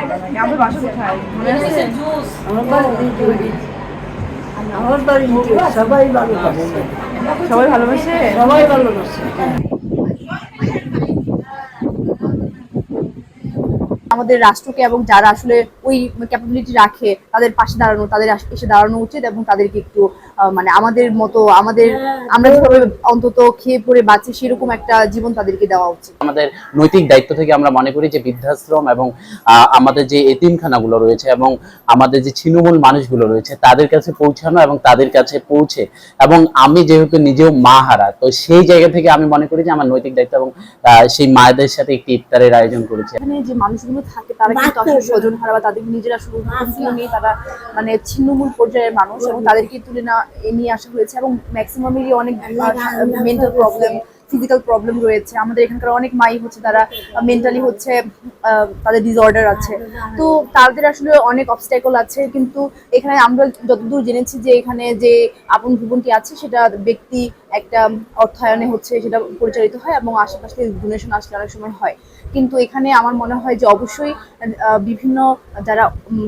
আমাদের বাসা কোথায়? মনে আছে? আমার বাড়ি। আমার। সবাই ভালোবাসে। সবাই ভালোবাসে? সবাই ভালোবাসে। আমাদের রাষ্ট্রকে এবং যারা আসলে ওই ক্যাপাবিলিটি রাখে তাদের পাশে দাঁড়ানো তাদের এসে দাঁড়ানো উচিত এবং তাদেরকে একটু মানে আমাদের মতো আমাদের আমরা যেভাবে অন্তত খেয়ে পড়ে বাঁচি সেরকম একটা জীবন তাদেরকে দেওয়া উচিত। আমাদের নৈতিক দায়িত্ব থেকে আমরা মনে করি যে বৃদ্ধাশ্রম এবং আমাদের যে এতিমখানাগুলো রয়েছে এবং আমাদের যে ছিন্নমূল মানুষগুলো রয়েছে তাদের কাছে পৌঁছানো এবং তাদের কাছে পৌঁছে এবং আমি যেহেতু নিজেও মা হারা তো সেই জায়গা থেকে আমি মনে করি যে আমার নৈতিক দায়িত্ব এবং আহ, সেই মায়েদের সাথে একটি ইফতারের আয়োজন করেছি। এখানে যে মানুষগুলো থাকে তারা কিন্তু আসলে স্বজন হারা বা তাদের নিজেরা শুধু নিয়ে তারা মানে ছিন্নমূল পর্যায়ের মানুষ এবং তাদেরকে তুলে না নিয়ে আসা হয়েছে এবং ম্যাক্সিমামেরই অনেক মেন্টাল প্রবলেম ফিজিক্যাল প্রবলেম রয়েছে। আমাদের এখানকার অনেক মাই হচ্ছে তারা মেন্টালি হচ্ছে তাদের ডিসঅর্ডার আছে। তো তাদের আসলে অনেক অবস্ট্যাকল আছে কিন্তু এখানে আমরা যতদূর জেনেছি যে এখানে যে আপন ভুবনটি আছে সেটা ব্যক্তি একটা অর্থায়নে হচ্ছে সেটা পরিচালিত হয় এবং আশেপাশে ডোনেশন আসলে অনেক সময় হয়। কিন্তু এখানে আমার মনে হয় যে অবশ্যই বিভিন্ন যারা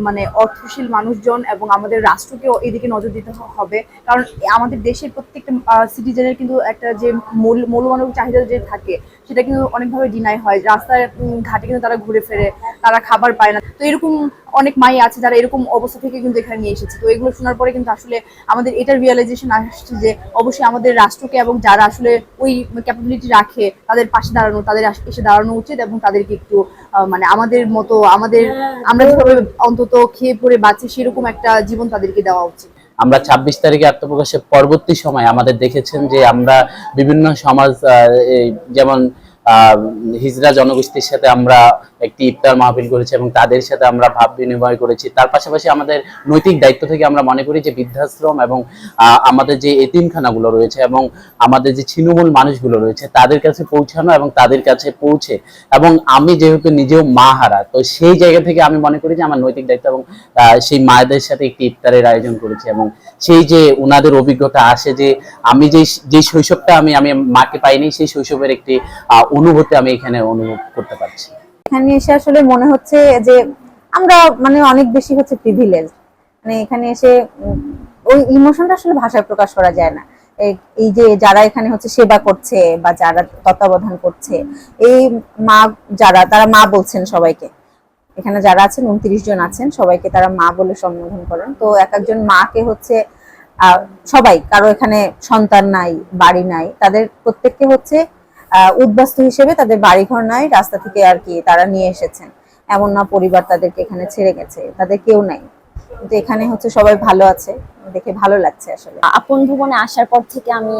মানে অর্থশীল মানুষজন এবং আমাদের রাষ্ট্রকেও এদিকে নজর দিতে হবে। কারণ আমাদের দেশের প্রত্যেকটা সিটিজেনের কিন্তু একটা যে মূল মৌলমানব চাহিদা যে থাকে, সেটা কিন্তু অনেকভাবে ডিনাই হয়। রাস্তায় ঘাটে কিন্তু তারা ঘুরে ফেরে, তারা খাবার পায় না। তো এরকম অনেক মাই আছে যারা এরকম অবস্থা থেকে কিন্তু এখানে নিয়ে এসেছে। তো এগুলো শোনার পরে কিন্তু আসলে আমাদের এটার রিয়েলাইজেশন আসছে যে অবশ্যই আমাদের রাষ্ট্রকে এবং যারা আসলে ওই ক্যাপাবিলিটি রাখে, তাদের পাশে দাঁড়ানো, তাদের এসে দাঁড়ানো উচিত এবং তাদেরকে একটু মানে আমাদের মতো, আমাদের, আমরা যেভাবে অন্তত খেয়ে পরে বাঁচি, সেরকম একটা জীবন তাদেরকে দেওয়া উচিত। আমরা ছাব্বিশ তারিখে আত্মপ্রকাশের পরবর্তী সময় আমাদের দেখেছেন যে আমরা বিভিন্ন সমাজ যেমন হিজড়া জনগোষ্ঠীর সাথে আমরা একটি ইফতার মাহফিল করেছি এবং তাদের সাথে আমরা ভাব বিনিময় করেছি। তার পাশাপাশি আমাদের নৈতিক দায়িত্ব থেকে আমরা মনে করি যে বৃদ্ধাশ্রম এবং আমাদের যে এতিমখানাগুলো রয়েছে এবং আমাদের যে ছিন্নমূল মানুষগুলো রয়েছে, তাদের কাছে পৌঁছানো এবং তাদের কাছে পৌঁছে এবং আমি যেহেতু নিজেও মা হারা, তো সেই জায়গা থেকে আমি মনে করি যে আমার নৈতিক দায়িত্ব এবং সেই মায়েদের সাথে একটি ইফতারের আয়োজন করেছি এবং সেই যে ওনাদের অভিজ্ঞতা আসে যে আমি যে যে শৈশবটা আমি আমি মাকে পাইনি, সেই শৈশবের একটি অনুভূতি আমি এখানে অনুভব করতে পারছি। এখানে এসে আসলে মনে হচ্ছে যে আমরা মানে অনেক বেশি হচ্ছে প্রিভিলেজ মানে এখানে এসে ওই ইমোশনটা আসলে ভাষায় প্রকাশ করা যায় না। এই- যে যারা এখানে হচ্ছে সেবা করছে বা যারা তত্ত্বাবধান করছে, এই মা যারা, তারা মা বলছেন সবাইকে। এখানে যারা আছেন, উনত্রিশ জন আছেন, সবাইকে তারা মা বলে সম্বোধন করেন। তো এক একজন মাকে হচ্ছে সবাই, কারও এখানে সন্তান নাই, বাড়ি নাই, তাদের প্রত্যেককে হচ্ছে উদ্বাস্তু হিসেবে তাদের বাড়িঘর নাই, রাস্তা থেকে আর কি তারা নিয়ে এসেছেন। এমন না পরিবার তাদেরকে এখানে ছেড়ে গেছে, তাদের কেউ নাই। কিন্তু এখানে হচ্ছে সবাই ভালো আছে, দেখে ভালো লাগছে আসলে। আপন ভুবনে আসার পর থেকে আমি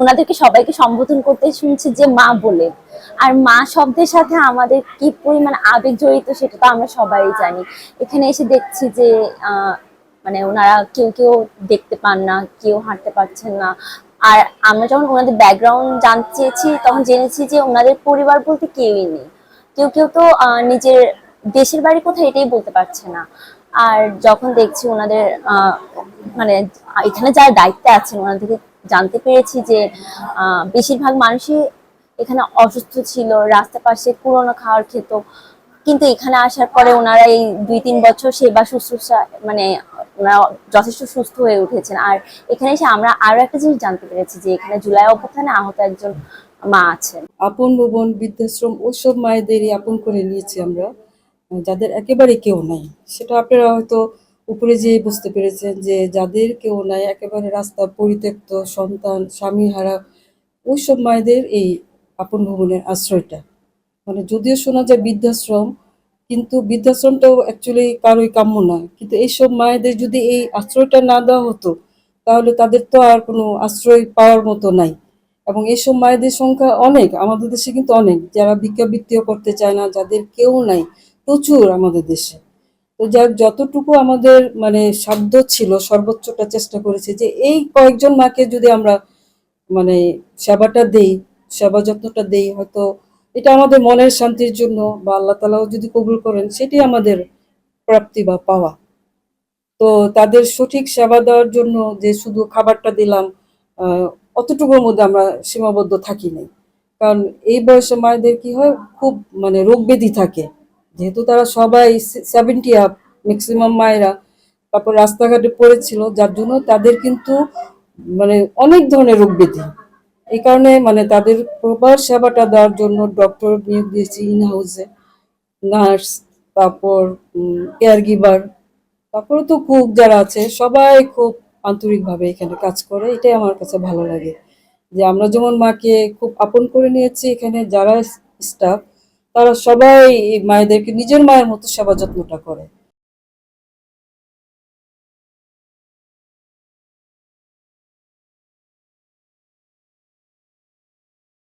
ওনাদেরকে সবাইকে সম্বোধন করতে শুনছি যে মা বলে। আর মা শব্দের সাথে আমাদের কি পরিমাণ আবেগ জড়িত সেটা তো আমরা সবাই জানি। এখানে এসে দেখছি যে মানে ওনারা কেউ কেউ দেখতে পান না, কেউ হাঁটতে পারছেন না আর আমরা যখন ওনাদের ব্যাকগ্রাউন্ড জানতে চেয়েছি, তখন জেনেছি যে ওনাদের পরিবার বলতে কেউই নেই। কেউ কেউ তো নিজের দেশের বাড়ি কোথায় এটাই বলতে পারছে না। আর যখন দেখছি ওনাদের মানে এখানে যারা দায়িত্বে আছেন ওনাদেরকে জানতে পেরেছি যে বেশিরভাগ মানুষই এখানে অসুস্থ ছিল, রাস্তার পাশে পুরোনো খাওয়ার খেত। কিন্তু এখানে আসার পরে ওনারা এই দুই তিন বছর সেবা শুশ্রূষা মানে যথেষ্ট সুস্থ হয়ে উঠেছেন। আর এখানে এসে আমরা আরও একটা জিনিস জানতে পেরেছি যে এখানে জুলাই অভ্যুত্থানে আহত একজন মা আছেন। আপন ভুবন, বৃদ্ধাশ্রম ওইসব মায়েদেরই আপন করে নিয়েছি আমরা। যাদের একেবারে কেউ নাই, সেটা আপনারা হয়তো উপরে যেয়ে বুঝতে পেরেছেন যে যাদের কেউ নাই, একেবারে রাস্তা পরিত্যক্ত, সন্তান, স্বামী হারা ওইসব মায়েদের এই আপন ভুবনের আশ্রয়টা। মানে যদিও শোনা যায় বৃদ্ধাশ্রম কিন্তু বৃদ্ধাশ্রমটাও অ্যাকচুয়ালি কারোই কাম্য না কিন্তু এইসব মায়েদের যদি এই আশ্রয়টা না দেওয়া হতো, তাহলে তাদের তো আর কোনো আশ্রয় পাওয়ার মতো নাই। এবং এইসব মায়েদের সংখ্যা অনেক, আমাদের দেশে কিন্তু অনেক। যারা ভিক্ষাবৃত্তিও করতে চায় না, যাদের কেউ নাই, প্রচুর আমাদের দেশে। তো যার যতটুকু আমাদের মানে সাধ্য ছিল, সর্বোচ্চটা চেষ্টা করেছে যে এই কয়েকজন মাকে যদি আমরা মানে সেবাটা দেই, সেবা যত্নটা দেই, হয়তো এটা আমাদের মনের শান্তির জন্য বা আল্লাহ তালাও যদি কবুল করেন সেটি আমাদের প্রাপ্তি বা পাওয়া। তো তাদের সঠিক সেবা দেওয়ার জন্য যে শুধু খাবারটা দিলাম অতটুকুর মধ্যে আমরা সীমাবদ্ধ থাকি নাই। কারণ এই বয়সে মায়েদের কি হয়, খুব মানে রোগ ব্যাধি থাকে। যেহেতু তারা সবাই সেভেন্টি আপ ম্যাক্সিমাম মায়েরা তারপর রাস্তাঘাটে পড়েছিল, যার জন্য তাদের কিন্তু মানে অনেক ধরনের রোগ ব্যাধি। এই কারণে মানে তাদের প্রপার সেবাটা দেওয়ার জন্য ডক্টর নিয়োগ দিয়েছি ইন হাউসে নার্স, তারপর কেয়ার গিভার তারপরে তো কুক যারা আছে, সবাই খুব আন্তরিকভাবে এখানে কাজ করে, এটাই আমার কাছে ভালো লাগে। যে আমরা যেমন মাকে খুব আপন করে নিয়েছি এখানে, যারা স্টাফ তারা সবাই মায়েদেরকে নিজের মায়ের মতো সেবা যত্নটা করে।